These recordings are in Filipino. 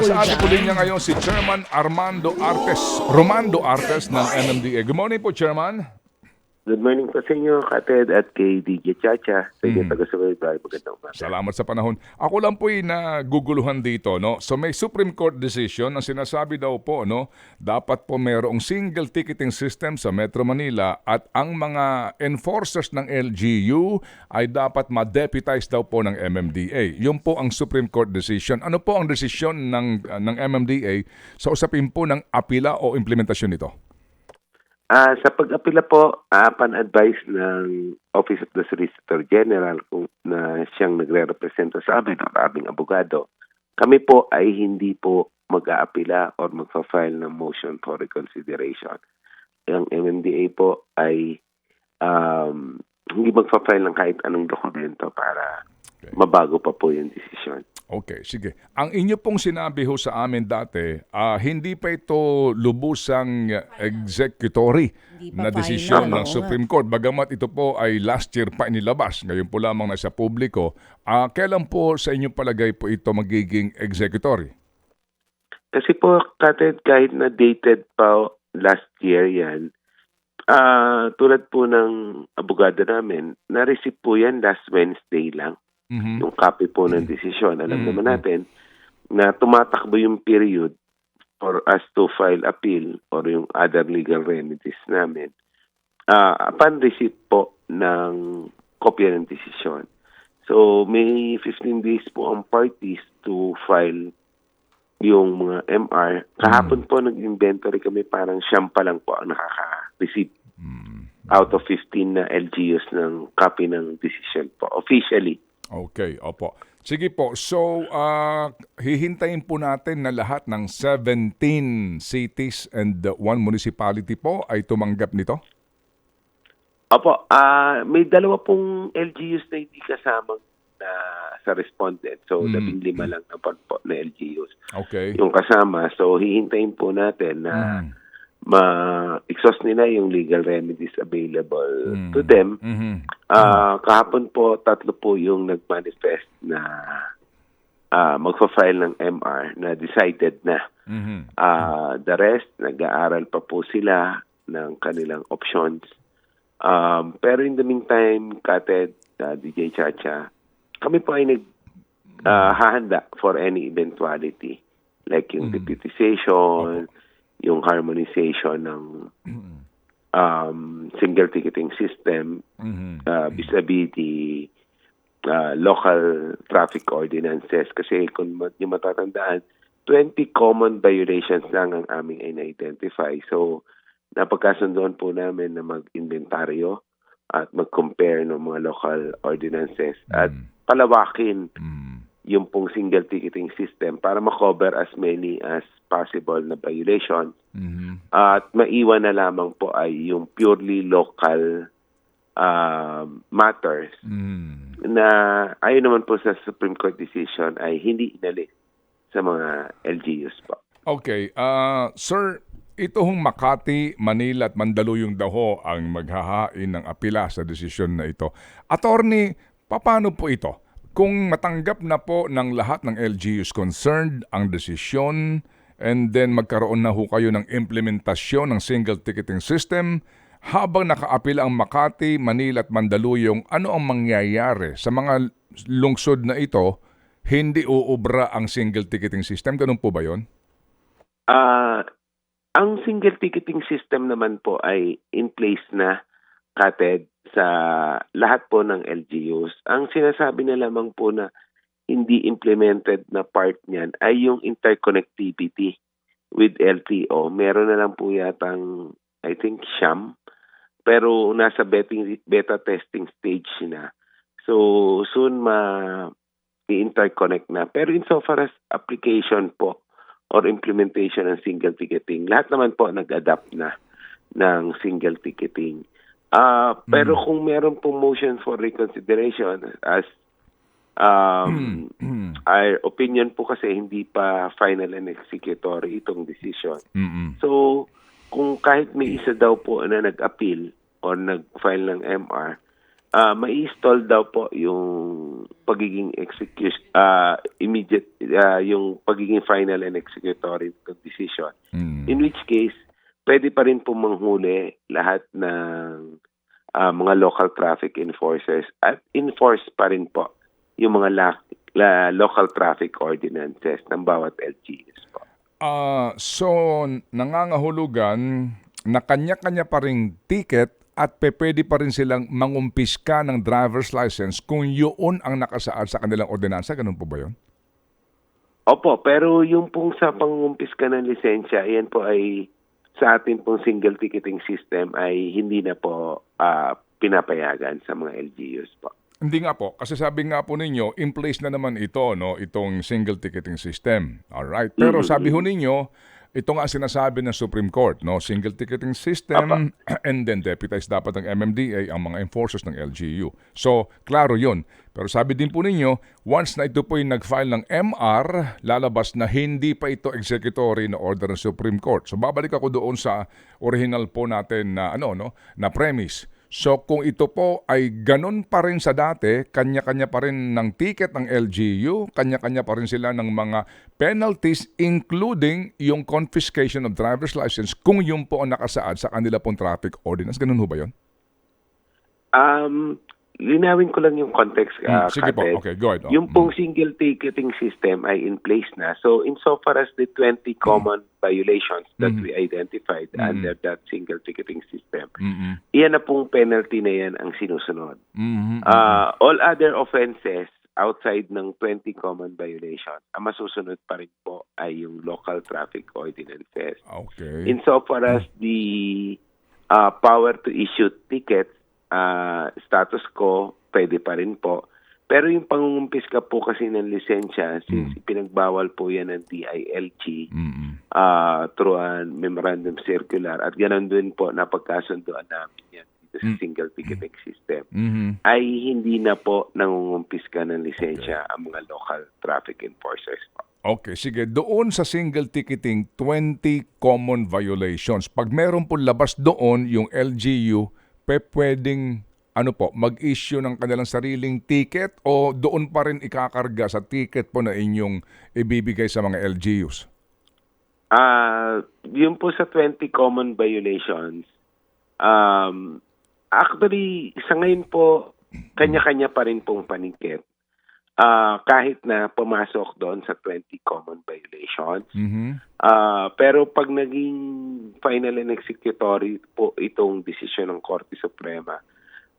Nasa ating po linya ngayon si Chairman Armando Artes, Romando Artes ng MMDA. Good morning po, Chairman. Good morning po sa inyo, Kated, at kay DJ Chacha. Sa inyo taga-subaybay. Magandang umaga. Salamat sa panahon. Ako lang po ay naguguluhan dito, no? So may Supreme Court decision ang sinasabi daw po, no, dapat po mayroong single ticketing system sa Metro Manila at ang mga enforcers ng LGU ay dapat ma-deputize daw po ng MMDA. Yun po ang Supreme Court decision. Ano po ang desisyon ng ng MMDA sa usapin po ng apila o implementasyon nito? Ah, sa pag-apila po, uh, pan-advise ng Office of the Solicitor General kung na siyang nagre-representa sa amin, ang aming abogado, kami po ay hindi po mag-aapila or magfa-file ng motion for reconsideration. Ang MMDA po ay um, hindi magfa-file ng kahit anong dokumento para Okay. mabago pa po yung desisyon. Okay, sige. Ang inyo pong sinabi ho sa amin dati, ah, hindi pa ito lubusang uh, executory na desisyon ng Supreme Court. Bagamat ito po ay last year pa inilabas, ngayon po lamang nasa publiko. Ah, kailan po sa inyong palagay po ito magiging executory? Kasi po, Kated, kahit na dated pa last year yan, ah tulad po ng abogado namin, na-receive po yan last Wednesday lang, Mhm. yung copy po ng desisyon. Alam Mm. naman natin na tumatakbo yung period for us to file appeal or yung other legal remedies namin ah upon receipt po ng kopya ng desisyon. So, may 15 days po ang parties to file yung mga MR. Kahapon po nag-inventory kami parang siyam pa lang po ang nakaka-receive out of 15 na LGUs ng copy ng decision po officially. Okay, opo. Sige po, so ah, hihintayin po natin na lahat ng 17 cities and uh, one municipality po ay tumanggap nito? Opo, ah may dalawa pong LGUs na hindi kasama na sa respondent. So, Mm. labing lima lang naman po na LGUs Okay. yung kasama. So, hihintayin po natin na Mm. Ma-exhaust nila yung legal remedies available Mm. to them. Mhm. Ah, kahapon po tatlo po yung nag-manifest na ah magfa-file ng MR na decided na. Mhm. Ah, the rest nag-aaral pa po sila ng kanilang options. Um, pero in the meantime, Kated, uh, DJ Chacha, kami po ay nag ah, hahanda for any eventuality like yung Mm. deputization, yung harmonization ng um, single ticketing system Mhm. uh, vis-a-vis the uh, local traffic ordinances. Kasi kung mat- yung matatandaan, 20 common violations lang ang aming in-identify. So, napagkasundoan po namin na mag-inventaryo at mag-compare ng mga local ordinances at Mm. palawakin Mm. Yung pong single ticketing system para makover as many as possible na violation Mhm. at maiwan na lamang po ay yung purely local um, matters Mm. na ayon naman po sa Supreme Court decision ay hindi inalis sa mga LGUs po. Okay, ah sir, ito hong Makati, Manila at Mandaluyong daw ho ang maghahain ng apila sa desisyon na ito. Attorney, paano po ito? Kung matanggap na po ng lahat ng LGUs concerned ang desisyon and then magkaroon na ho kayo ng implementasyon ng single ticketing system, habang nakaapila ang Makati, Manila at Mandaluyong, ano ang mangyayari sa mga lungsod na ito? Hindi uubra ang single ticketing system. Ganun po ba yon? Ah, ang single ticketing system naman po ay in place na kated sa lahat po ng LGUs. Ang sinasabi na lamang po na hindi implemented na part niyan ay yung interconnectivity with LTO. Meron na lang po yatang I think siyam pero nasa betting, beta testing stage na. So soon ma i-interconnect na. Pero insofar as application po or implementation ng single ticketing, lahat naman po nag-adapt na ng single ticketing. Ah, pero kung meron pong motion for reconsideration as um, our opinion po kasi hindi pa final and executory itong decision. Mm-mm. So, kung kahit may isa daw po na nag-appeal or nag-file ng MR, ah mai-install daw po yung pagiging execute ah, immediate ah, yung pagiging final and executory ng decision. Mm. In which case, pwede pa rin po manghuli lahat ng ah, mga local traffic enforcers at enforce pa rin po yung mga la- la- local traffic ordinances ng bawat LGUs po. Ah, so nangangahulugan na kanya-kanya pa ring ticket at pwede pa rin silang mangumpiska ng driver's license kung yun ang nakasaad sa kanilang ordinansa. Ganun po ba yun? Opo, pero yung pong sa pangumpis ka ng lisensya, yan po ay sa atin pong single ticketing system ay hindi na po ah, pinapayagan sa mga LGUs po. Hindi nga po, kasi sabi nga po ninyo, in place na naman ito, no, itong single ticketing system. Alright. Pero sabi ho ninyo, ito nga ang sinasabi ng Supreme Court, no, single ticketing system and then deputized dapat ng MMDA ang mga enforcers ng LGU. So, klaro 'yun. Pero sabi din po ninyo, once na ito po yung nag-file ng MR, lalabas na hindi pa ito executory na order ng Supreme Court. So, babalik ako doon sa original po natin na ano no, na premise. So kung ito po ay ganun pa rin sa dati, kanya-kanya pa rin ng ticket ng LGU, kanya-kanya pa rin sila ng mga penalties including yung confiscation of driver's license kung yung po ang nakasaad sa kanila pong traffic ordinance. Ganun ho ba yun? Um, linawin ko lang yung context, uh, sige po. Okay, go ahead. Oh. Yung pong single ticketing system ay in place na. So insofar as the 20 common violations that Mhm. we identified Mhm. under that single ticketing system, Mm-mm. iyan na pong penalty na yan ang sinusunod. Mhm. Uh, all other offenses outside ng 20 common violations, ang masusunod pa rin po ay yung local traffic ordinances. Okay. Insofar as the uh, power to issue tickets, uh, status quo, pwede pa rin po. Pero yung pangungumpis ka po kasi ng lisensya, since pinagbawal po yan ng DILG Mm-mm. uh, through a memorandum circular at ganun din po napagkasundoan namin yan dito sa Mm. single ticketing system Mhm. ay hindi na po nangungumpis ka ng lisensya ang mga local traffic enforcers po. Okay, sige. Doon sa single ticketing, 20 common violations. Pag meron po labas doon, yung LGU, pe pwedeng ano po, mag-issue ng kanilang sariling ticket o doon pa rin ikakarga sa ticket po na inyong ibibigay sa mga LGUs? Ah, yung po sa 20 common violations, um, actually, sa ngayon po, kanya-kanya pa rin pong panikit. Ah, kahit na pumasok doon sa 20 common violations. Mhm. Ah, pero pag naging final and executory po itong desisyon ng Korte Suprema,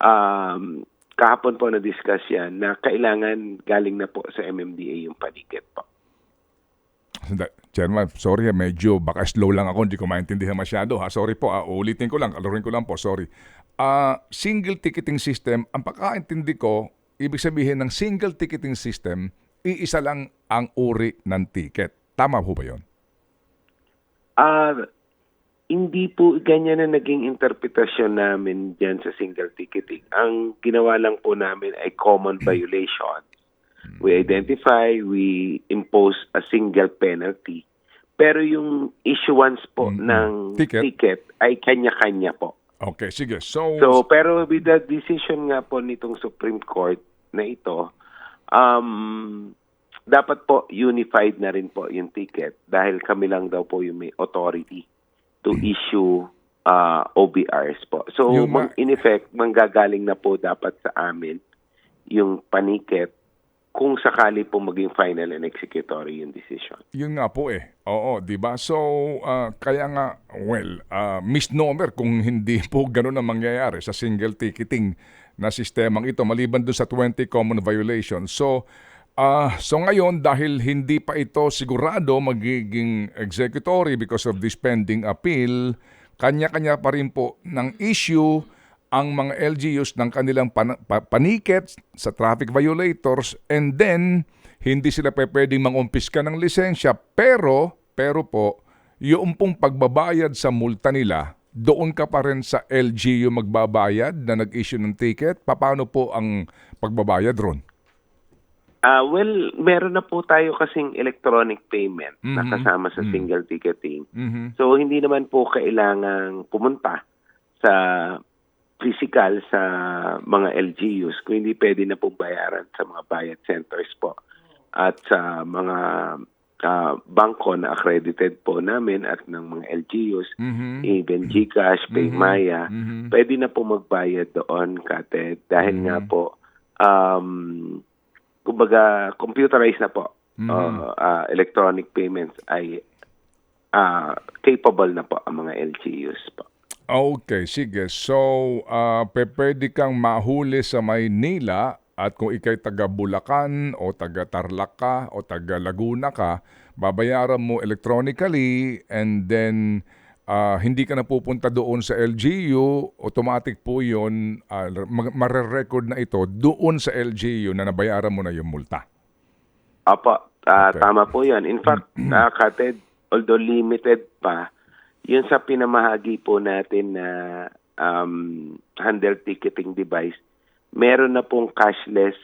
um, kahapon po na-discuss yan na kailangan galing na po sa MMDA yung panikit po. Chairman, sorry, medyo baka slow lang ako, hindi ko maintindihan masyado. Ha? Sorry po, ah, uulitin ko lang, alurin ko lang po, sorry. Ah, single ticketing system, ang pagkaintindi ko, ibig sabihin ng single ticketing system, iisa lang ang uri ng ticket. Tama po ba yun? Ah, hindi po ganyan na naging interpretasyon namin diyan sa single ticketing. Ang ginawa lang po namin ay common violation. We identify, we impose a single penalty. Pero yung issuance po Mm-mm. ng Ticket. ticket. ay kanya-kanya po. Okay, sige. So, So, pero with the decision nga po nitong Supreme Court na ito, um, dapat po unified na rin po yung ticket dahil kami lang daw po yung may authority to issue uh, OBRs po. So, Yung mang- in effect, manggagaling na po dapat sa amin yung paniket kung sakali po maging final and executory yung decision. yun nga po eh. Oo, di ba? So, ah, kaya nga, well, ah, misnomer kung hindi po ganun ang mangyayari sa single ticketing na sistemang ito, maliban dun sa 20 common violations. So, ah, so ngayon, dahil hindi pa ito sigurado magiging executory because of this pending appeal, kanya-kanya pa rin po ng issue ang mga LGUs ng kanilang pan- pa- paniket sa traffic violators and then hindi sila pe pwedeng mangumpiska ng lisensya pero pero po yung pong pagbabayad sa multa nila doon ka pa rin sa LGU magbabayad na nag-issue ng ticket paano po ang pagbabayad ron Ah, well, meron na po tayo kasing electronic payment na Mhm. kasama sa Mhm. single ticketing. Mhm So hindi naman po kailangang pumunta sa physical sa mga LGUs, kung hindi pwede na pong bayaran sa mga bayad centers po at sa mga ah, bangko na accredited po namin at ng mga LGUs, Mhm. even GCash, Paymaya, Mhm. pwede na po magbayad doon, Kated, dahil Mhm. nga po, um, kumbaga, computerized na po. Mhm. Uh, ah, electronic payments ay ah, capable na po ang mga LGUs po. Okay, sige. So, uh, pwede kang mahuli sa Maynila at kung ikay taga Bulacan o taga Tarlac ka o taga Laguna ka, babayaran mo electronically and then ah, hindi ka na pupunta doon sa LGU, automatic po yun, uh, marerecord na ito doon sa LGU na nabayaran mo na yung multa. Apo, ah, Okay. tama po yan. In fact, uh, Kated, although limited pa, yun sa pinamahagi po natin na um, handle ticketing device, meron na pong cashless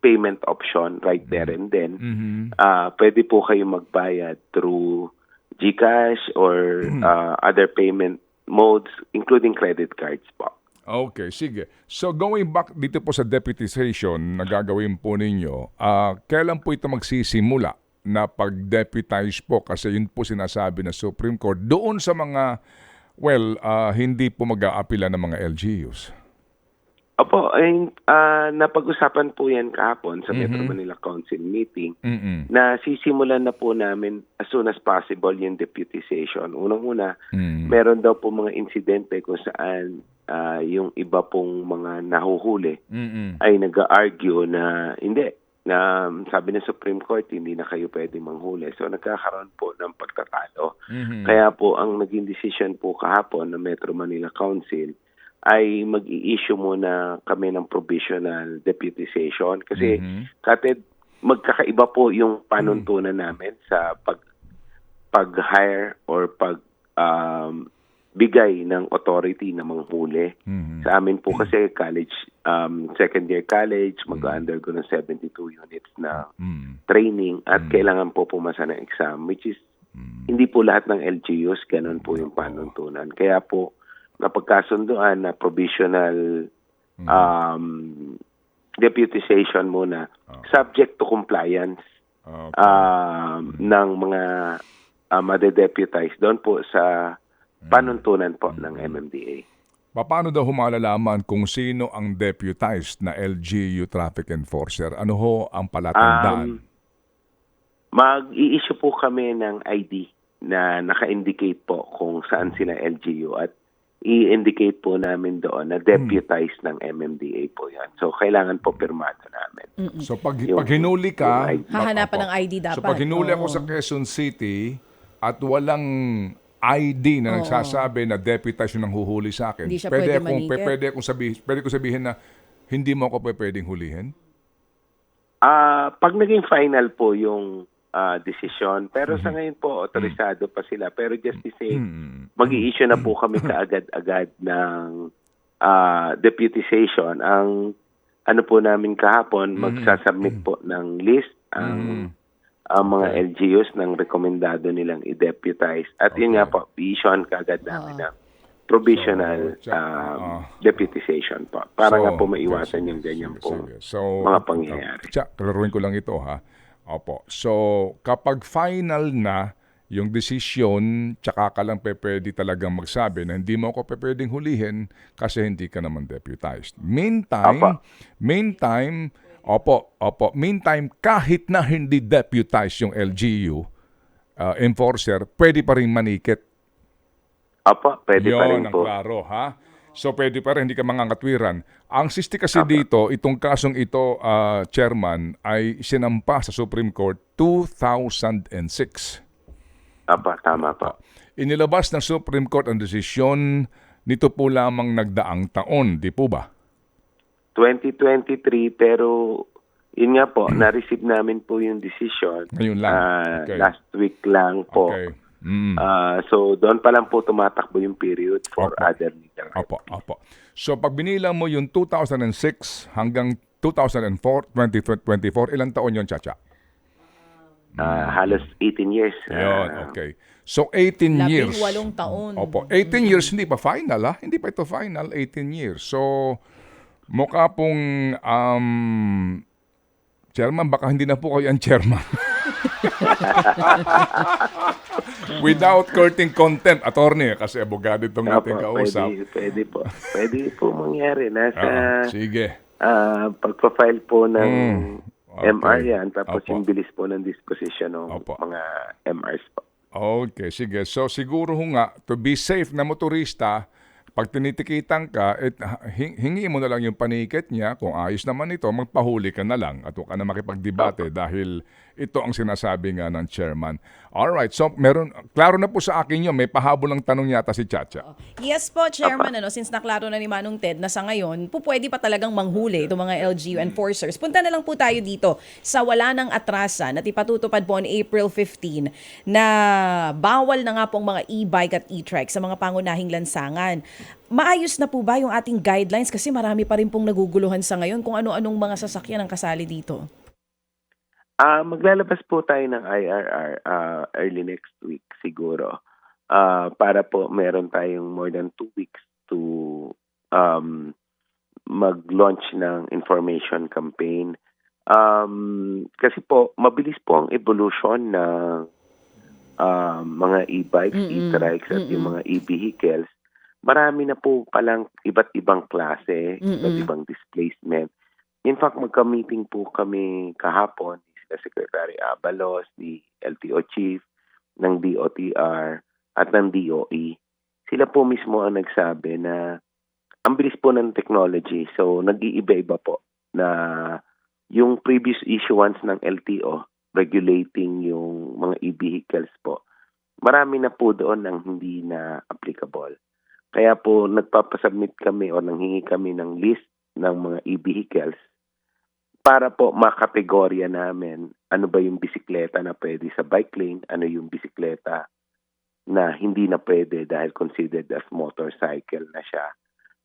payment option right there and then. Mhm. Ah, pwede po kayo magbayad through GCash or ah, other payment modes, including credit cards po. Okay, sige. So going back dito po sa deputization na gagawin po ninyo, ah, kailan po ito magsisimula na pag-deputize po? Kasi yun po sinasabi ng Supreme Court doon sa mga, well, ah, hindi po mag-aapila ng mga LGUs. Opo, ay, ah, napag-usapan po yan kahapon sa Metro Mhm. Manila Council meeting Mm-mm. na sisimulan na po namin as soon as possible yung deputization. Unang-una, Mm. meron daw po mga insidente kung saan ah, yung iba pong mga nahuhuli Mm-mm. ay nag-argue na hindi, na sabi ng Supreme Court, hindi na kayo pwede manghuli. So nagkakaroon po ng pagtatalo. Mhm. Kaya po ang naging decision po kahapon ng Metro Manila Council ay mag-i-issue muna kami ng provisional deputization kasi Mhm. Katid, magkakaiba po yung panuntunan namin sa pag pag-hire or pag um, bigay ng authority na manghuli. Mhm. Sa amin po kasi college, um, second year college, mag-undergo ng 72 units na Mm. training at Mm. kailangan po pumasa ng exam which is Mm. hindi po lahat ng LGUs ganun po yung panuntunan. Kaya po napagkasunduan na provisional Mm. um, deputization muna Oh. subject to compliance Okay. um, ng mga uh, madedeputize doon po sa panuntunan po ng MMDA. Paano daw humalalaman kung sino ang deputized na LGU traffic enforcer? Ano ho ang palatandaan? Um, Mag-i-issue po kami ng ID na naka-indicate po kung saan sila LGU at i-indicate po namin doon na deputized ng MMDA po yan. So, kailangan po pirmado namin. So pag, Yung- pag hinuli ka, yung ID. Hahanapan ng ID dapat. So pag hinuli ako Oo. sa Quezon City at walang ID na Oo. nagsasabi na deputized yung huhuli sa akin, Hindi siya pwede, pwede akong, manikit. pwede, akong sabihin, pwede ko sabihin na hindi mo ako pwedeng hulihin? Ah, pag naging final po yung ah, desisyon, pero Mm-hmm. sa ngayon po, autorisado pa sila. Pero just to say, Hmm. mag issue na po kami kaagad-agad ng ah, deputization. Ang ano po namin kahapon, magsasubmit po ng list ang ang mga LGUs ng rekomendado nilang i-deputize. At yun nga po, i-issue kaagad namin Oo. ng provisional So, um, oo. deputization po. Para So, nga po maiwasan okay, yung ganyan sige. So, mga pangyayari. Tsa, klaruin ko lang ito ha. Opo. So, kapag final na yung desisyon, tsaka ka lang pe pwede talagang magsabi na hindi mo ako pe pwedeng hulihin kasi hindi ka naman deputized. Meantime, Apa. meantime, opo, opo, meantime, kahit na hindi deputized yung LGU, uh, enforcer, pwede pa rin manikit Apo, pwede pa rin yun ang po. klaro, ha? So pwede pa rin, hindi ka mangangatwiran. Ang sisti kasi dito, itong kasong ito, ah, Chairman, ay sinampa sa Supreme Court 2006. Apa, tama po. Inilabas ng Supreme Court ang desisyon nito po lamang nagdaang taon, di po ba? 2023 pero yun nga po, na-receive namin po yung decision. Ngayon lang. Ah, Okay. Last week lang po. Okay. Mm. Ah, so doon pa lang po tumatakbo yung period for Opo. other legal rights. Opo, opo. So pag binilang mo yung 2006 hanggang 2004, 2024, ilang taon yon Chacha? Ah, halos 18 years. Yun, Ah, okay. So 18 Labing years. walong taon. Opo, 18 years hindi pa final ha. Hindi pa ito final, 18 years. So mukha pong um chairman baka hindi na po kayo ang chairman. Without courting contempt, attorney, kasi abogado itong ating Opo, kausap. Pwede, pwede po. Pwede po mangyari. Nasa Ah, sige. ah, pagpa-file po ng Mm, okay. MR yan, tapos Opo. yung bilis po ng disposition ng Opo. mga MRs po. Okay, sige. So siguro nga, to be safe na motorista, pag tinitikitan ka, it, hing- hingi mo na lang yung panikit niya. Kung ayos naman ito, magpahuli ka na lang at huwag ka na makipagdebate dahil ito ang sinasabi nga ng chairman. Alright, so meron, klaro na po sa akin yun. May pahabol ng tanong yata si Chacha. Yes po, Chairman, ano, since naklaro na ni Manong Ted na sa ngayon, po pwede pa talagang manghuli itong mga LGU enforcers. Punta na lang po tayo dito sa wala ng atrasan at ipatutupad po on April 15 na bawal na nga pong mga e-bike at e-trike sa mga pangunahing lansangan. Maayos na po ba yung ating guidelines? Kasi marami pa rin pong naguguluhan sa ngayon kung ano-anong mga sasakyan ang kasali dito. Ah, maglalabas po tayo ng IRR ah, early next week siguro. Ah, para po meron tayong more than two weeks to um, mag-launch ng information campaign. Um, kasi po, mabilis po ang evolution ng um, mga e-bikes, Mm-mm. e-trikes at yung Mm-mm. mga e-vehicles. Marami na po palang iba't ibang klase, iba't Mm-mm. ibang displacement. In fact, magka-meeting po kami kahapon ni Secretary Abalos, ni LTO Chief, ng DOTR, at ng DOE. Sila po mismo ang nagsabi na ang bilis po ng technology. So, nag-iiba-iba po na yung previous issuance ng LTO regulating yung mga e-vehicles po, marami na po doon ang hindi na applicable. Kaya po nagpapasubmit kami o nanghingi kami ng list ng mga e-vehicles para po makategorya namin ano ba yung bisikleta na pwede sa bike lane, ano yung bisikleta na hindi na pwede dahil considered as motorcycle na siya.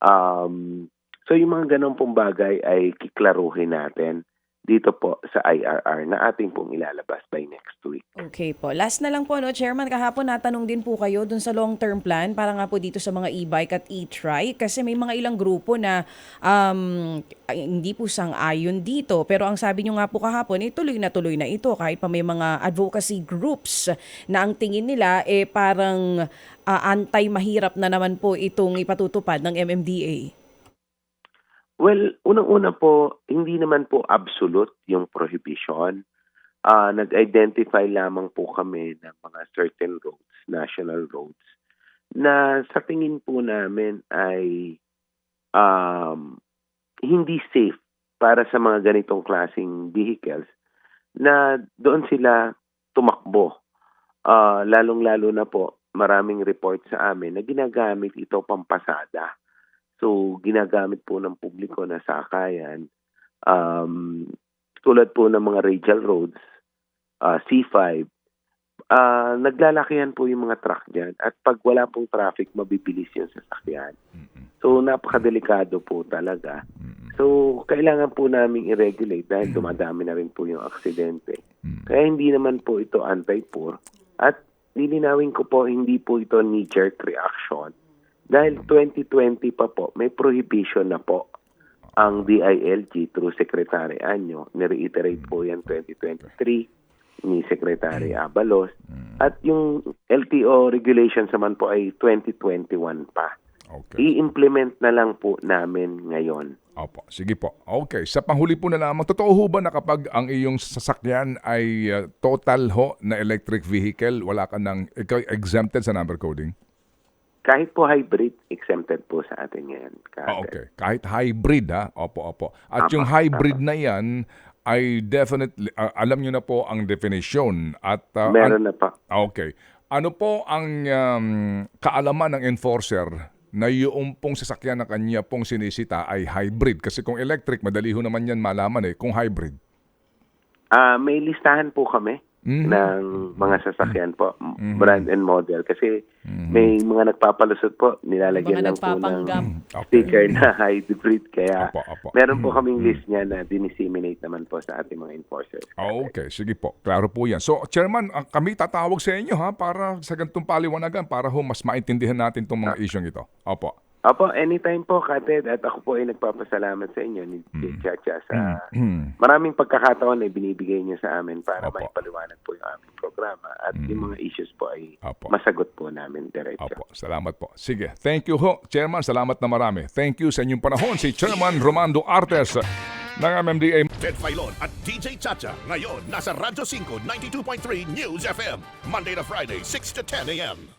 Um, so yung mga ganun pong bagay ay kiklaruhin natin dito po sa IRR na ating pong ilalabas by next week. Okay po. Last na lang po, no, Chairman, kahapon natanong din po kayo dun sa long-term plan para nga po dito sa mga e-bike at e-trike kasi may mga ilang grupo na um, hindi po sang-ayon dito. Pero ang sabi nyo nga po kahapon, eh, tuloy na tuloy na ito kahit pa may mga advocacy groups na ang tingin nila eh parang ah, anti-mahirap na naman po itong ipatutupad ng MMDA. Well, unang-una po, hindi naman po absolute yung prohibition. Ah, nag-identify lamang po kami ng mga certain roads, national roads, na sa tingin po namin ay um, hindi safe para sa mga ganitong klasing vehicles na doon sila tumakbo. Ah, lalong-lalo na po, maraming report sa amin na ginagamit ito pampasada. So, ginagamit po ng publiko na sakayan. Um, tulad po ng mga radial roads, ah, C5, ah, naglalakihan po yung mga truck dyan. At pag wala pong traffic, mabibilis yung sasakyan. So, napakadelikado po talaga. So, kailangan po namin i-regulate dahil dumadami na rin po yung aksidente. Kaya hindi naman po ito anti-poor. At lilinawin ko po, hindi po ito knee-jerk reaction. Dahil 2020 pa po, may prohibition na po ang DILG through Secretary Anyo. Nireiterate po yan 2023 ni Secretary Abalos. At yung LTO regulations naman po ay 2021 pa. Okay. I-implement na lang po namin ngayon. Opo, sige po. Okay, sa panghuli po na lamang, totoo ho ba na kapag ang iyong sasakyan ay uh, total ho na electric vehicle, wala ka ng, ikaw exempted sa number coding? Kahit po hybrid, exempted po sa atin ngayon. Ah, Kaagad. okay. Kahit hybrid ha. Opo, opo. At Tama, yung hybrid na yan ay definitely, ah, alam nyo na po ang definition. At, ah, Meron na pa. Ah, Okay. Ano po ang um, kaalaman ng enforcer na yung pong sasakyan na kanya pong sinisita ay hybrid? Kasi kung electric, madali ho naman yan malaman eh, kung hybrid. Ah, may listahan po kami Mhm. ng mga sasakyan po, Mhm. brand and model. Kasi Mhm. may mga nagpapalusot po, nilalagyan Mga lang po ng nagpapanggap. Okay. sticker na hybrid. Kaya Opo, opo. meron po Mhm. kaming list niya na dinisseminate naman po sa ating mga enforcers. Ah, Okay, sige po. Klaro po yan. So, Chairman, ang- kami tatawag sa inyo ha para sa ganitong paliwanagan para ho mas maintindihan natin itong mga isyong ito. Opo. Opo, anytime po, Kated. At ako po ay nagpapasalamat sa inyo ni Mm. Chacha sa Hmm. maraming pagkakataon na binibigay niyo sa amin para Opo. maipaliwanag po yung aming programa at yung mga issues po ay Opo. masagot po namin diretso. Opo, salamat po. Sige, thank you ho, Chairman. Salamat na marami. Thank you sa inyong panahon. Si Chairman Romando Artes ng MMDA. Ted Filon at DJ Chacha. Ngayon, nasa Radyo 5, 92.3 News FM. Monday to Friday, 6 to 10 a.m.